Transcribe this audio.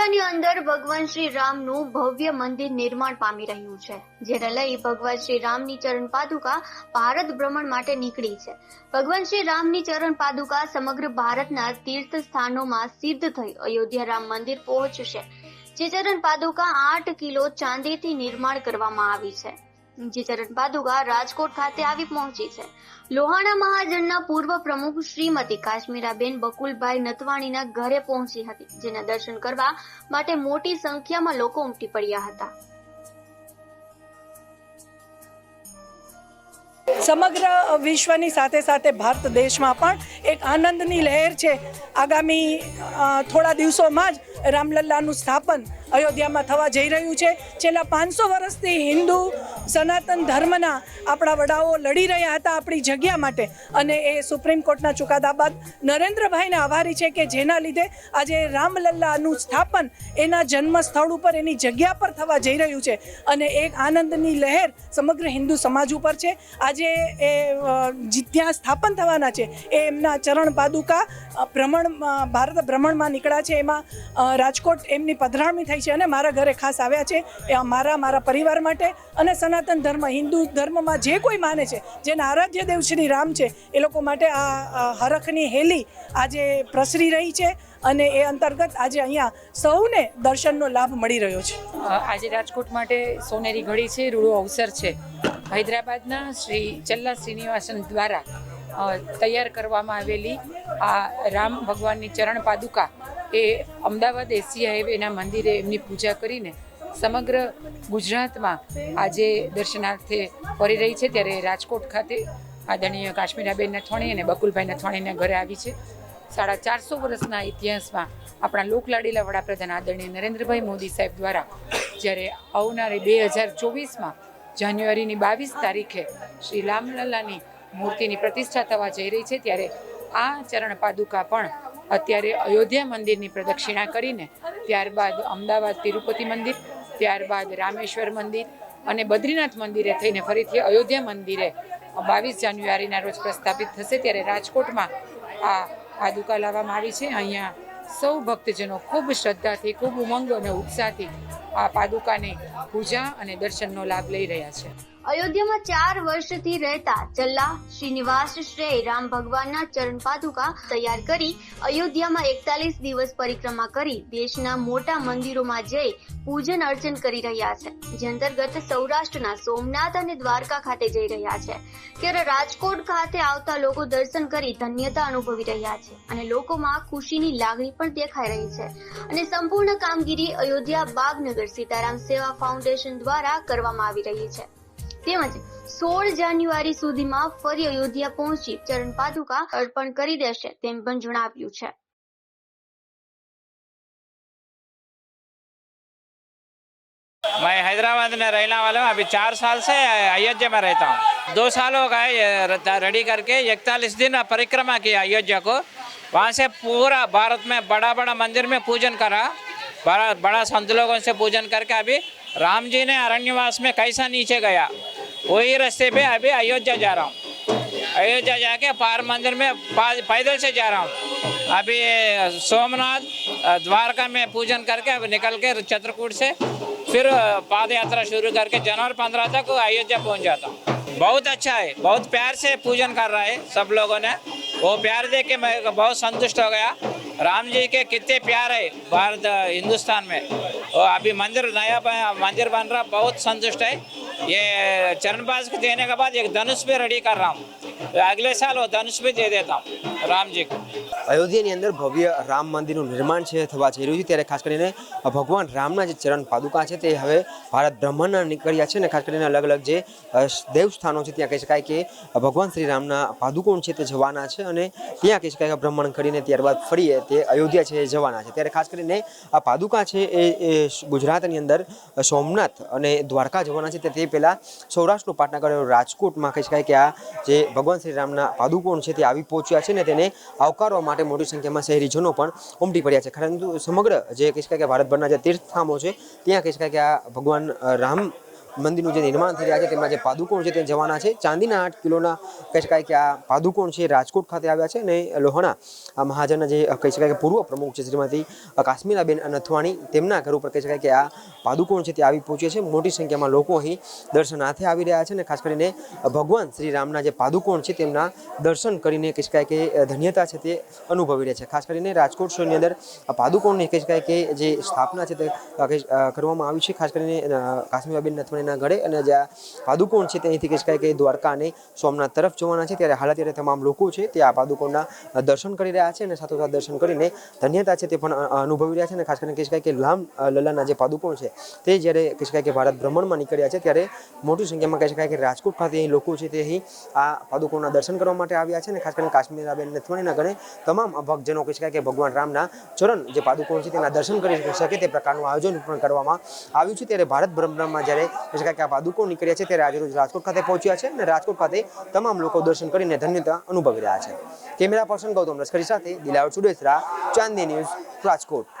અયોધ્યાની અંદર ભગવાન શ્રી રામનું ભવ્ય મંદિર નિર્માણ પામી રહ્યું છે, જેને લઈ ભગવાન શ્રી રામની ચરણ પાદુકા ભારત ભ્રમણ માટે નીકળી છે. ભગવાન શ્રી રામની ચરણ પાદુકા સમગ્ર ભારતના તીર્થ સ્થાનોમાં સિદ્ધ થઈ અયોધ્યા રામ મંદિર પહોંચશે, જે ચરણ પાદુકા આઠ કિલો ચાંદીથી નિર્માણ કરવામાં આવી છે. જે ચરણ પાદુકા રાજકોટ ખાતે આવી પહોંચી છે. લોહાણા મહાજનના પૂર્વ પ્રમુખ શ્રીમતી કાશ્મીરાબેન બકુલભાઈ નતવાણીના ઘરે પહોંચી હતી, જેના દર્શન કરવા માટે મોટી સંખ્યામાં લોકો ઉમટી પડ્યા હતા. સમગ્ર વિશ્વની સાથે સાથે ભારત દેશમાં પણ એક આનંદની લહેર છે. આગામી થોડા દિવસોમાં જ રામલલ્લાનું સ્થાપન અયોધ્યામાં થવા જઈ રહ્યું છે. છેલ્લા પાંચસો વર્ષથી હિન્દુ સનાતન ધર્મના આપણા વડાઓ લડી રહ્યા હતા આપણી જગ્યા માટે. અને એ સુપ્રીમ કોર્ટના ચુકાદા બાદ નરેન્દ્રભાઈને આભારી છે કે જેના લીધે આજે રામલલ્લાનું સ્થાપન એના જન્મ સ્થળ ઉપર, એની જગ્યા પર થવા જઈ રહ્યું છે. અને એક આનંદની લહેર સમગ્ર હિન્દુ સમાજ ઉપર છે. આજે એ જ્યાં સ્થાપન થવાના છે, એ એમના ચરણ પાદુકા ભ્રમણ ભારત ભ્રમણમાં નીકળ્યા છે. એમાં રાજકોટ એમની પધરામણી થઈ છે અને મારા ઘરે ખાસ આવ્યા છે. એ મારા મારા પરિવાર માટે અને સનાતન ધર્મ, હિન્દુ ધર્મમાં જે કોઈ માને છે જેના આરાધ્ય દેવ શ્રી રામ છે, એ લોકો માટે આ હરખની હેલી આજે પ્રસરી રહી છે અને એ અંતર્ગત આજે અહીંયા સૌને દર્શનનો લાભ મળી રહ્યો છે. આજે રાજકોટ માટે સોનેરી ઘડી છે, રૂડો અવસર છે. હૈદરાબાદના શ્રી, ચલ્લા શ્રીનિવાસન દ્વારા તૈયાર કરવામાં આવેલી આ રામ ભગવાનની ચરણ પાદુકા એ અમદાવાદ એસી હાઈવેના મંદિરે એમની પૂજા કરીને સમગ્ર ગુજરાતમાં આજે દર્શનાર્થે ફરી રહી છે. ત્યારે રાજકોટ ખાતે આદરણીય કાશ્મીરાબેન નથવાણી અને બકુલભાઈ નથવાણીના ઘરે આવી છે. સાડા ચારસો વર્ષના ઇતિહાસમાં આપણા લોકલાડીલા વડાપ્રધાન આદરણીય નરેન્દ્રભાઈ મોદી સાહેબ દ્વારા જ્યારે આવનારી બે હજાર ચોવીસમાં જાન્યુઆરીની બાવીસ તારીખે શ્રી રામલલ્લાની મૂર્તિની પ્રતિષ્ઠા થવા જઈ રહી છે ત્યારે આ ચરણ પાદુકા પણ અત્યારે અયોધ્યા મંદિરની પ્રદક્ષિણા કરીને ત્યારબાદ અમદાવાદ તિરુપતિ મંદિર, ત્યારબાદ રામેશ્વર મંદિર અને બદ્રીનાથ મંદિરે થઈને ફરીથી અયોધ્યા મંદિરે બાવીસ જાન્યુઆરીના રોજ પ્રસ્થાપિત થશે ત્યારે રાજકોટમાં આ પાદુકા લાવવામાં આવી છે. અહીંયા સૌ ભક્તજનો ખૂબ શ્રદ્ધાથી, ખૂબ ઉમંગ અને ઉત્સાહથી આ પાદુકાની પૂજા અને દર્શનનો લાભ લઈ રહ્યા છે. અયોધ્યામાં ચાર વર્ષથી રહેતા ચલ્લા શ્રીનિવાસ શ્રેય રામ ભગવાનના ચરણ પાદુકા તૈયાર કરી અયોધ્યામાં એકતાલીસ દિવસ પરિક્રમા કરી દેશના મોટા મંદિરોમાં જઈ પૂજન અર્ચન કરી રહ્યા છે. જે અંતર્ગત સૌરાષ્ટ્રના સોમનાથ અને દ્વારકા ખાતે જઈ રહ્યા છે. ત્યારે રાજકોટ ખાતે આવતા લોકો દર્શન કરી ધન્યતા અનુભવી રહ્યા છે અને લોકોમાં ખુશીની લાગણી પણ દેખાઈ રહી છે. અને સંપૂર્ણ કામગીરી અયોધ્યા બાગનગર સીતારામ સેવા ફાઉન્ડેશન દ્વારા કરવામાં આવી રહી છે. તેમજ સોળ જાન્યુઆરી સુધીમાં ફરી અયોધ્યા પહોંચી ચરણ પાદુકા અર્પણ કરી દેશે તેમ પણ જણાવ્યું છે मैं हैदराबाद में रहने वाला हूँ अभी चार साल से अयोध्या में रहता हूँ दो साल हो गए ये र- रेडी करके इकतालीस दिन परिक्रमा किया अयोध्या को वहाँ से पूरा भारत में बड़ा बड़ा मंदिर में पूजन करा बड़ा बड़ा संत लोगों से पूजन करके अभी राम जी ने अरण्यवास में कैसा नीचे गया वही रास्ते पे अभी अयोध्या जा रहा हूँ। अयोध्या जाके पार मंदिर में पैदल से जा रहा हूँ। अभी सोमनाथ द्वारका में पूजन करके अब निकल के चित्रकूट से फिर पाद यात्रा शुरू करके जनवरी पंद्रह तक अयोध्या पहुँच जाता हूँ। बहुत अच्छा है, बहुत प्यार से पूजन कर रहा है सब लोगों ने। वो प्यार देख के मैं बहुत संतुष्ट हो गया। राम जी के कितने प्यार है भारत हिंदुस्तान में। और अभी मंदिर नया मंदिर बन रहा, बहुत संतुष्ट है। ये चरणपास को देने के बाद एक धनुष भी रेडी कर रहा हूँ અગલે સાલ ધનુષ ભી દે દેતા રામજી કો. અયોધ્યાની અંદર ભવ્ય રામ મંદિરનું નિર્માણ છે, થવા જઈ રહ્યું છે, ત્યારે ખાસ કરીને ભગવાન રામના જે ચરણ પાદુકા છે, તે હવે ભારત બ્રહ્માંડના નીકળ્યા છે ને ખાસ કરીને અલગ અલગ જે દેવસ્થાનો છે, ત્યાં કહી શકાય કે ભગવાન શ્રી રામના પાદુકોણ છે, તે જવાના છે, અને ત્યાં કહી શકાય કે ભ્રમણ કરીને ત્યારબાદ ફરીએ તે અયોધ્યા છે, એ જવાના છે. ત્યારે ખાસ કરીને આ પાદુકા છે, એ ગુજરાતની અંદર સોમનાથ અને દ્વારકા જવાના છે, તે પહેલાં સૌરાષ્ટ્રનું પાટનગર રાજકોટમાં કહી શકાય કે આ જે ભગવાન શ્રી રામના પાદુકોણ છે તે આવી પહોંચ્યા છે ને તેને આવકારવા માટે મોટી સંખ્યામાં શહેરીજનો પણ ઉમટી પડ્યા છે. પરંતુ સમગ્ર જે કહી શકાય કે ભારતભરના જે તીર્થધામો છે, ત્યાં કહી શકાય કે આ ભગવાન રામ મંદિરનું જે નિર્માણ થઈ રહ્યા છે તેમાં જે પાદુકોણ છે તે જવાના છે. ચાંદીના આઠ કિલોના કહી શકાય કે આ પાદુકોણ છે રાજકોટ ખાતે આવ્યા છે અને લોહાણા મહાજનના જે કહી શકાય કે પૂર્વ પ્રમુખ છે શ્રીમતી કાશ્મીરાબેન નથવાણી, તેમના ઘર ઉપર કહી શકાય કે આ પાદુકોણ છે તે આવી પહોંચ્યા છે. મોટી સંખ્યામાં લોકો અહીં દર્શનાર્થે આવી રહ્યા છે અને ખાસ કરીને ભગવાન શ્રી રામના જે પાદુકોણ છે તેમના દર્શન કરીને કહી શકાય કે ધન્યતા છે તે અનુભવી રહ્યા છે. ખાસ કરીને રાજકોટ શહેરની અંદર પાદુકોણની કહી શકાય કે જે સ્થાપના છે તે કરવામાં આવી છે. ખાસ કરીને કાશ્મીરાબેન કાશ્મીરાબેન નથવાણીના ઘરે અને જે પાદુકોણ છે ત્યાંથી અહીંથી કહી શકાય કે દ્વારકા અને સોમનાથ તરફ જવાના છે. ત્યારે હાલ અત્યારે તમામ લોકો છે તે આ પાદુકોણના દર્શન કરી રહ્યા છે અને સાથોસાથ દર્શન કરીને ધન્યતા છે તે પણ અનુભવી રહ્યા છે અને ખાસ કરીને કહી શકાય કે લામ લલાના જે પાદુકોણ છે તે જ્યારે કહી શકાય કે ભારત ભ્રમણમાં નીકળ્યા છે ત્યારે મોટી સંખ્યામાં કહી શકાય કે રાજકોટ ખાતે અહીં લોકો છે તે અહીં આ પાદુકોણના દર્શન કરવા માટે આવ્યા છે અને ખાસ કરીને કાશ્મીરાબેન નથવાણીના ઘરે તમામ ભક્તજનો કહી શકાય કે ભગવાન રામના ચરણ જે પાદુકોણ છે તેના દર્શન કરી શકે તે પ્રકારનું આયોજન પણ કરવામાં આવ્યું છે. ત્યારે ભારત ભ્રમણમાં જ્યારે શકાય કે આ પાદુકો નીકળ્યા છે ત્યારે આજરોજ રાજકોટ ખાતે પહોંચ્યા છે અને રાજકોટ ખાતે તમામ લોકો દર્શન કરીને ધન્યતા અનુભવી રહ્યા છે. કેમેરા પર્સન ગૌતમ લશ્કરી સાથે દિલાવર ચુડેસરા ચાંદી ન્યૂઝ રાજકોટ.